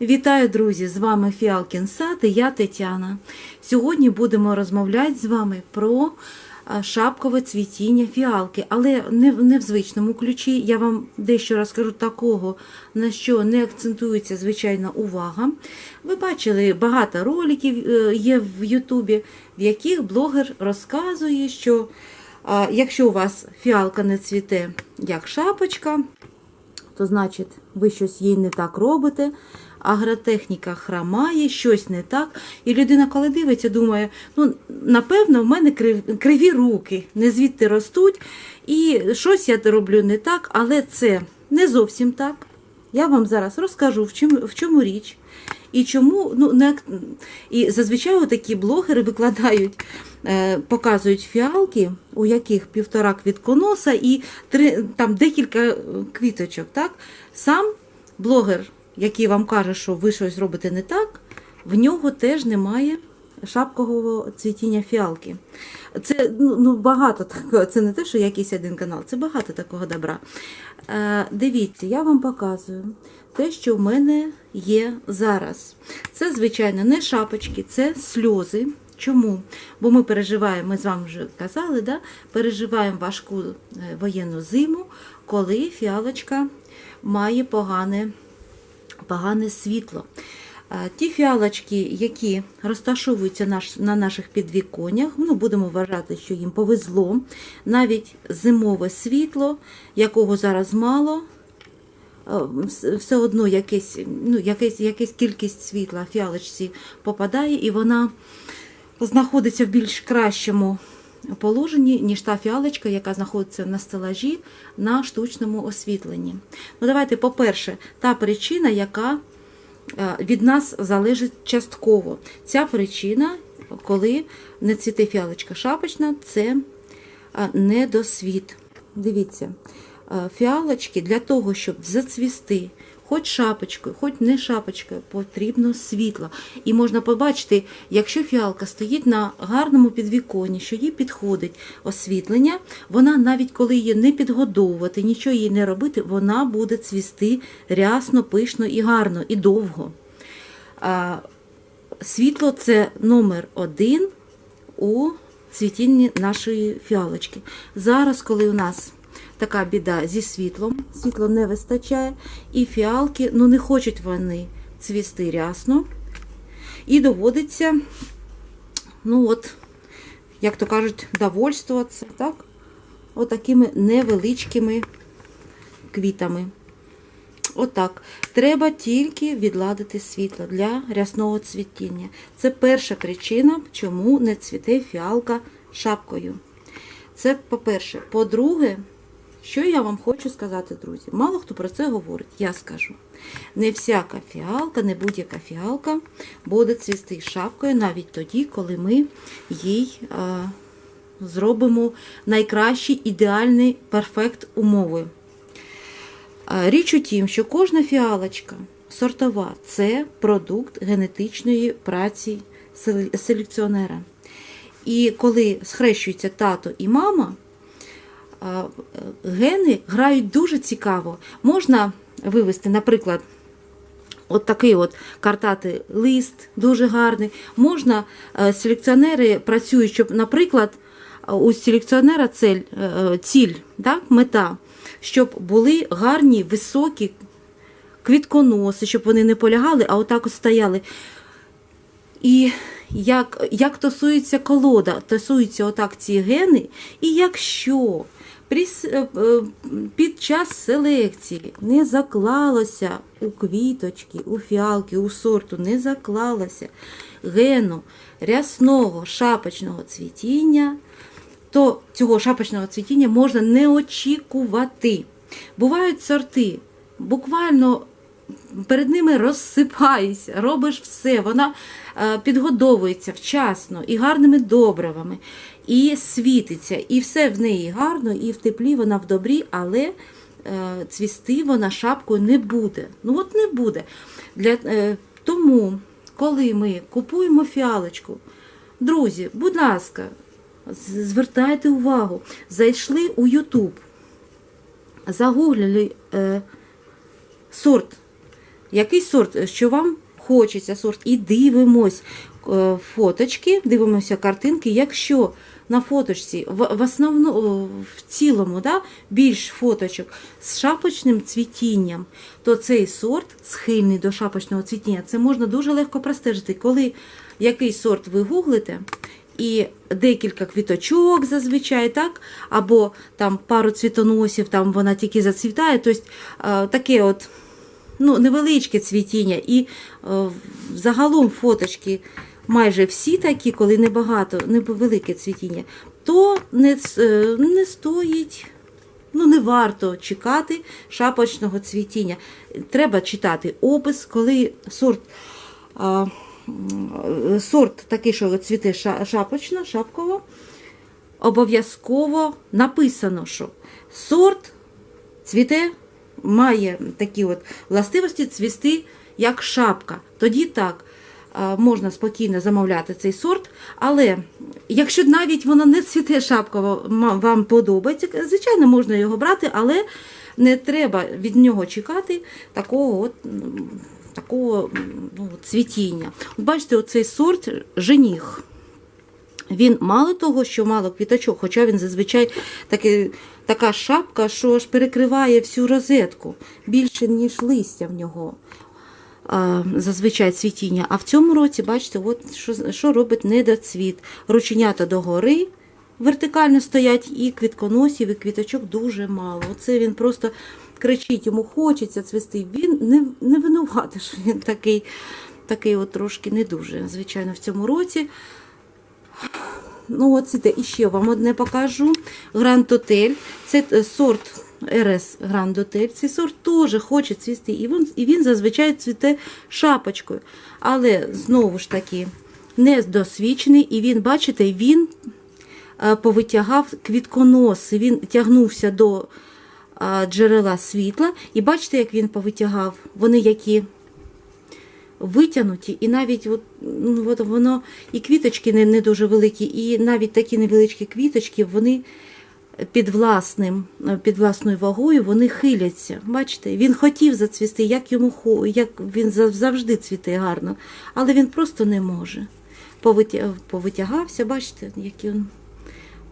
Вітаю, друзі! З вами Фіалкін Сад і я Тетяна. Сьогодні будемо розмовляти з вами про шапкове цвітіння фіалки, але не, в- не в звичному ключі. Я вам дещо розкажу такого, на що не акцентується звичайна увага. Ви бачили багато роликів е, є в Ютубі, в яких блогер розказує, що якщо у вас фіалка не цвіте як шапочка, то значить ви щось їй не так робите, агротехніка хромає, щось не так. І людина, коли дивиться, думає, ну, напевно, в мене криві руки, не звідти ростуть, і щось я роблю не так, але це не зовсім так. Я вам зараз розкажу, в чому, в чому річ. І чому ну не і зазвичай такі блогери викладають, е, показують фіалки, у яких півтора квітконоса і три там декілька е, квіточок. Так сам блогер, який вам каже, що ви щось робите не так, в нього теж немає шапкового цвітіння фіалки. Це ну, ну, багато такого. Це не те, що якийсь один канал, це багато такого добра. Е, дивіться, я вам показую те, що в мене є зараз. Це, звичайно, не шапочки, це сльози. Чому? Бо ми переживаємо, ми з вами вже казали, да? переживаємо важку е, воєнну зиму, коли фіалочка має погане, погане світло. Е, Ті фіалочки, які розташовуються на наших підвіконнях, ну, будемо вважати, що їм повезло. Навіть зимове світло, якого зараз мало, е, все одно якесь, ну, якесь, якась кількість світла фіалочці попадає, і вона знаходиться в більш кращому положенні, ніж та фіалочка, яка знаходиться на стелажі на штучному освітленні. Ну, давайте, по-перше, та причина, яка е, від нас залежить частково. Ця причина, коли не цвіте фіалочка шапочна, це е, недосвіт. Дивіться, е, фіалочки для того, щоб зацвісти, хоч шапочкою, хоч не шапочкою, потрібно світло. І можна побачити, якщо фіалка стоїть на гарному підвіконні, що їй підходить освітлення, вона навіть коли її не підгодовувати, нічого їй не робити, вона буде цвісти рясно, пишно і гарно, і довго. Світло це номер один у цвітінні нашої фіалочки. Зараз, коли у нас така біда зі світлом, світло не вистачає, і фіалки ну, не хочуть вони цвісти рясно. І доводиться, ну от, як то кажуть, довольствуватися, так? Отакими невеличкими квітами. Отак. Треба тільки відладити світло для рясного цвітіння. Це перша причина, чому не цвіте фіалка шапкою. Це по-перше. По-друге, що я вам хочу сказати, друзі? Мало хто про це говорить, я скажу. Не всяка фіалка, не будь-яка фіалка буде цвісти шапкою навіть тоді, коли ми їй а, зробимо найкращий ідеальний перфект умови. А, Річ у тім, що кожна фіалочка сортова це продукт генетичної праці селекціонера. І коли схрещуються тато і мама, е, гени грають дуже цікаво. Можна вивести, наприклад, От такий от картатий лист, дуже гарний. Можна, е, селекціонери працюють, щоб, наприклад, у селекціонера е, ціль, так, мета, щоб були гарні, високі квітконоси, щоб вони не полягали, а отак от стояли. І як, як тасується колода, тасуються отак ці гени, і якщо е, е, під час селекції не заклалося у квіточки, у фіалки, у сорту, не заклалося гену рясного шапочного цвітіння, то цього шапочного цвітіння можна не очікувати. Бувають сорти, буквально перед ними розсипаєшся, робиш все, вона е, підгодовується вчасно і гарними добривами, і світиться, і все в неї гарно, і в теплі вона в добрі, але е, цвісти вона шапкою не буде. Ну от не буде. Для, е, тому, коли ми купуємо фіалочку, друзі, будь ласка, звертайте увагу, зайшли у YouTube, загуглили е, сорт який сорт, що вам хочеться сорт, і дивимось е, фоточки, дивимося картинки. Якщо на фоточці в, в основно в цілому да, більш фоточок з шапочним цвітінням, то цей сорт схильний до шапочного цвітіння. Це можна дуже легко простежити. Коли який сорт ви гуглите, і декілька квіточок зазвичай, так? або там пару цвітоносів, там вона тільки зацвітає. Тобто е, таке от ну, невеличке цвітіння. І е, загалом фоточки майже всі такі, коли небагато, невелике цвітіння, то не, е, не стоїть. Ну, не варто чекати шапочного цвітіння. Треба читати опис, коли сорт, а, сорт такий, що цвіте шапочно, шапково, обов'язково написано, що сорт цвіте, має такі от властивості цвісти як шапка. Тоді так. Можна спокійно замовляти цей сорт, але якщо навіть воно не цвіте шапково, ма- вам подобається, звичайно, можна його брати, але не треба від нього чекати такого от, такого ну, цвітіння. Бачите, оцей сорт женіх. Він мало того, що мало квіточок, хоча він зазвичай такий, така шапка, що аж перекриває всю розетку більше, ніж листя в нього. Зазвичай цвітіння. А в цьому році, бачите, от що, що робить недоцвіт. Рученята догори вертикально стоять, і квітконосів, і квіточок дуже мало. Оце він просто кричить, йому хочеться цвісти. Він не, не винуватий, що він такий, такий от трошки не дуже, звичайно, в цьому році. Ну, от це і ще вам одне покажу. Гранд Отель. Це е, сорт РС Гранд Отель. Цей сорт теж хоче цвісти. І він, і він зазвичай цвіте шапочкою. Але знову ж таки недосвідчений. І він, бачите, він е, повитягав квітконоси. Він тягнувся до е, джерела світла. І бачите, як він повитягав. Вони які витягнуті, і навіть от, ну, от воно і квіточки не, не дуже великі, і навіть такі невеличкі квіточки, вони під власним, під власною вагою вони хиляться. Бачите, він хотів зацвісти, як йому як він завжди цвіте гарно, але він просто не може. Повитягався, бачите, які він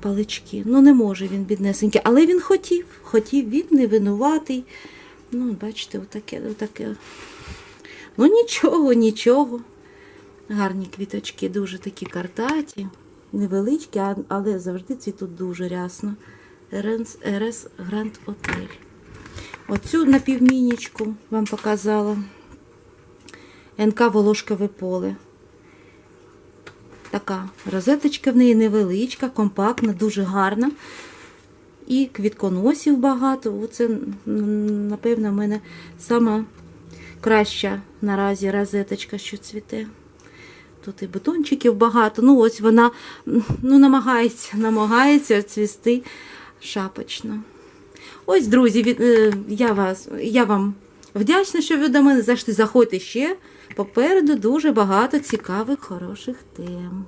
палички. Ну, не може він, біднесенький, але він хотів, хотів, він не винуватий. Ну, бачите, отаке, отаке. Ну нічого, нічого. Гарні квіточки, дуже такі картаті, невеличкі, але завжди цвітуть дуже рясно. РС, РС Гранд Отель. Оцю напівмінічку вам показала. НК Волошкове поле. Така розеточка в неї невеличка, компактна, дуже гарна. І квітконосів багато. Оце, напевно, в мене сама краща наразі розеточка, що цвіте. Тут і бутончиків багато. Ну, ось вона ну, намагається, намагається цвісти шапочно. Ось, друзі, е, я, вас, я вам вдячна, що ви до мене зайшли. Заходьте ще. Попереду дуже багато цікавих, хороших тем.